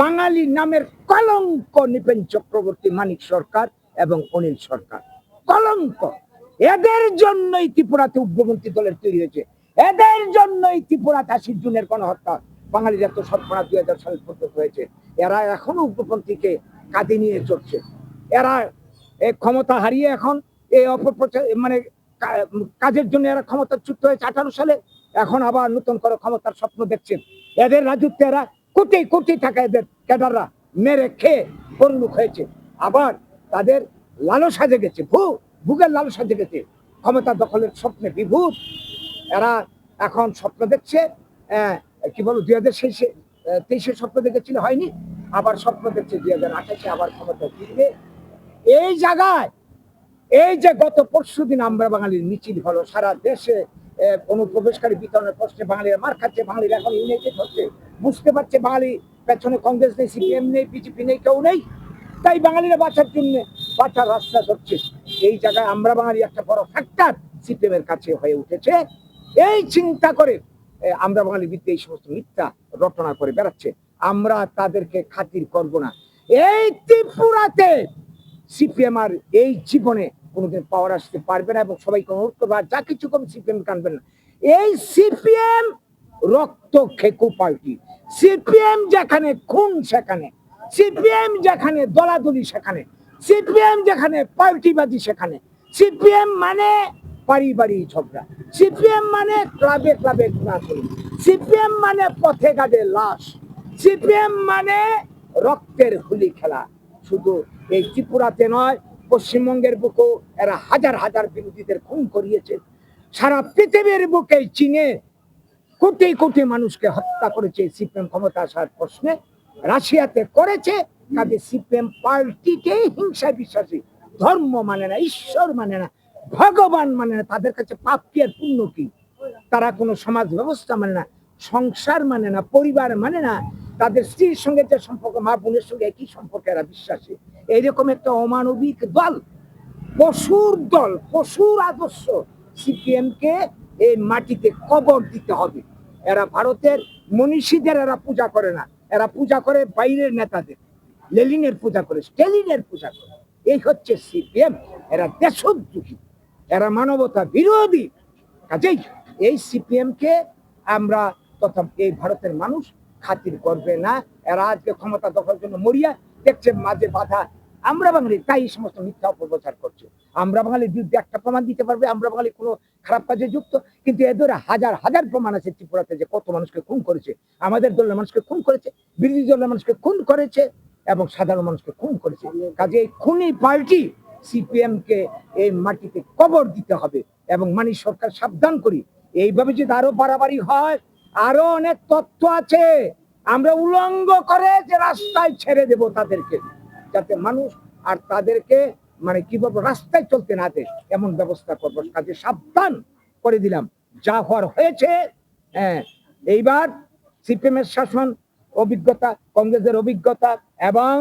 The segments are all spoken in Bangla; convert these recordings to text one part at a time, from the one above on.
বাঙালি নামের কলঙ্ক নিপেন চক্রবর্তী মানিক সরকার এবং অনিল সরকার। কলঙ্ক। এদের জন্যই ত্রিপুরাতে উগ্রপন্থী দলের তৈরি হয়েছে। এদের জন্যই ত্রিপুরাতে আশি জুনের গণহত্যা। বাঙালির এত সৎপনা দুই হাজার সাল পর্যন্ত হয়েছে। এরা এখনও উগ্রপন্থীকে কাঁদে নিয়ে চলছে। এরা ক্ষমতা হারিয়ে এখন এই অপপ্রচার মানে কাজের জন্য এরা ক্ষমতাচ্যুত হয়েছে আঠারো সালে। এখন আবার নতুন করে ক্ষমতার স্বপ্ন দেখছেন এদের রাজত্বে এরা কোটি কোটি টাকা এদের ক্যাডাররা মেরে খেয়ে পরিণত হয়েছে। আবার তাদের লালসা জেগেছে, ভূ, ভূগের লালসা জেগেছে। ক্ষমতা দখলের স্বপ্নে বিভূত। এরা এখন স্বপ্ন দেখছে কি বলব দুই হাজার শেষে তেইশে স্বপ্ন দেখেছিল, হয়নি? আবার স্বপ্ন দেখছে দুই হাজার আঠাশে, আবার ক্ষমতা ফিরবে। এই জায়গায়, এই যে গত পরশু দিন আমরা বাঙালির মিছিল হলো, সারা দেশে অনুপ্রবেশকারী বিতরণের প্রশ্নে বাঙালিরা মার খাচ্ছে, বাঙালিরা এখন ইউনাইটেড হচ্ছে। বুঝতে পারছে বাঙালি পেছনে কংগ্রেস নেই, সিপিএম নেই, বিজেপি নেই, কেউ নেই। তাই বাঙালিরা বাঁচার জন্য বাঁচার রাস্তা ধরছে। এই জায়গায় আমরা বাঙালি একটা বড় ফ্যাক্টর সিপিএম এর কাছে হয়ে উঠেছে। এই চিন্তা করে আমরা বাঙালি বিদ্যে এই সমস্ত মিথ্যা রটনা করে বেড়াচ্ছে। আমরা তাদেরকে খাতির করব না। এই ত্রিপুরাতে সিপিএম আর এই জীবনে কোনোদিন পাওয়ার আসতে পারবে না এবং সবাইকে অনুরোধ করব, আর যা কিছু করবে সিপিএম কানবেন না। এই সিপিএম রক্ত খেকু পার্টি, সিপিএম যেখানে খুন সেখানে, সিপিএম যেখানে দলাদলি সেখানে, সিপিএম যেখানে পার্টিবাদী সেখানে, সিপিএম মানে পারিবারিক ঝগড়া, সিপিএম মানে ক্লাবে ক্লাবে ঘোরাঘুরি, সিপিএম মানে পথে ঘাটে লাশ, সিপিএম মানে রক্তের হুলি খেলা। শুধু এই ত্রিপুরাতে নয় পশ্চিমবঙ্গের বুকেও এরা হাজার হাজার বিরোধীদের খুন করিয়েছে। সারা পৃথিবীর বুকে চীনে কোটি কোটি মানুষকে হত্যা করেছে সিপিএম ক্ষমতা আসার প্রশ্নে। রাশিয়াতে করেছে, কাজে সিপিএম পার্টিকে হিংসায় বিশ্বাসী, ধর্ম মানে না, ঈশ্বর মানে না, ভগবান মানে না, তাদের কাছে পাপ কি আর পুণ্য কি? তারা কোনো সমাজ ব্যবস্থা মানে না, সংসার মানে না, পরিবার মানে না তাদের স্ত্রীর সঙ্গে যে সম্পর্ক, মা বোনের সঙ্গে একই সম্পর্কে এরা বিশ্বাসী। এইরকম একটা অমানবিক দল, পশুর দল, পশুর আদর্শ সিপিএম কে এই মাটিতে কবর দিতে হবে। এরা ভারতের মনীষীদের এরা পূজা করে না। এরা পূজা করে বাইরের নেতাদের। লেলিনের পূজা করে, স্টেলিনের পূজা করে। এই হচ্ছে সিপিএম। এরা দেশদ্রোহী। এরা মানবতা বিরোধী। কাজেই এই সিপিএম কে আমরা তথা এই ভারতের মানুষ খাতির করবে না। এরা আজকে ক্ষমতা দখলের জন্য মরিয়া, দেখছে মাঝে বাধা। আমরা বাঙালি, তাই সমস্ত মিথ্যা অপপ্রচার করছে। আমরা বাঙালির বিরুদ্ধে একটা প্রমাণ দিতে পারবে, আমরা বাঙালি কোনো খারাপ কাজে যুক্ত। কিন্তু এদের হাজার হাজার প্রমাণ আছে ত্রিপুরাতে যে কত মানুষকে খুন করেছে। আমাদের দলের মানুষকে খুন করেছে, বিরোধী দলের মানুষকে খুন করেছে, এবং সাধারণ মানুষকে খুন করেছে। কাজে এই খুনি পার্টি সিপিএম কে এই মাটিতে কবর দিতে হবে, এবং মানি সরকার সাবধান করি। এইভাবে যদি আরও বাড়াবাড়ি হয় আরও অনেক তথ্য আছে। আমরা উলঙ্গ করে যে রাস্তায় ছেড়ে দেব তাদেরকে, যাতে মানুষ আর তাদেরকে মানে কি বলব, রাস্তায় চলতে না দেয়। এমন ব্যবস্থা করব। কাজে সাবধান করে দিলাম। যা হওয়ার হয়েছে হ্যাঁ। এইবার সিপিএম এর শাসন অভিজ্ঞতা, কংগ্রেসের অভিজ্ঞতা এবং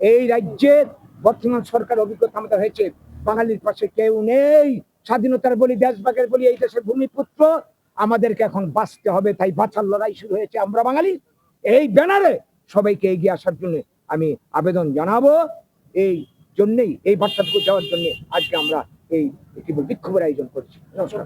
এই রাজ্যের বর্তমান সরকার অভিজ্ঞতা আমাদের হয়েছে। বাঙালির পাশে কেউ নেই। স্বাধীনতার বলি, দেশভাগের বলি, এই দেশের ভূমিপুত্র আমাদেরকে এখন বাঁচতে হবে, তাই বাঁচার লড়াই শুরু হয়েছে আমরা বাঙালি। এই ব্যানারে সবাইকে এগিয়ে আসার জন্য আমি আবেদন জানাব। এই জন্যেই, এই বার্তাটুকু দেওয়ার জন্য আজকে আমরা এই বিক্ষোভের আয়োজন করছি। নমস্কার।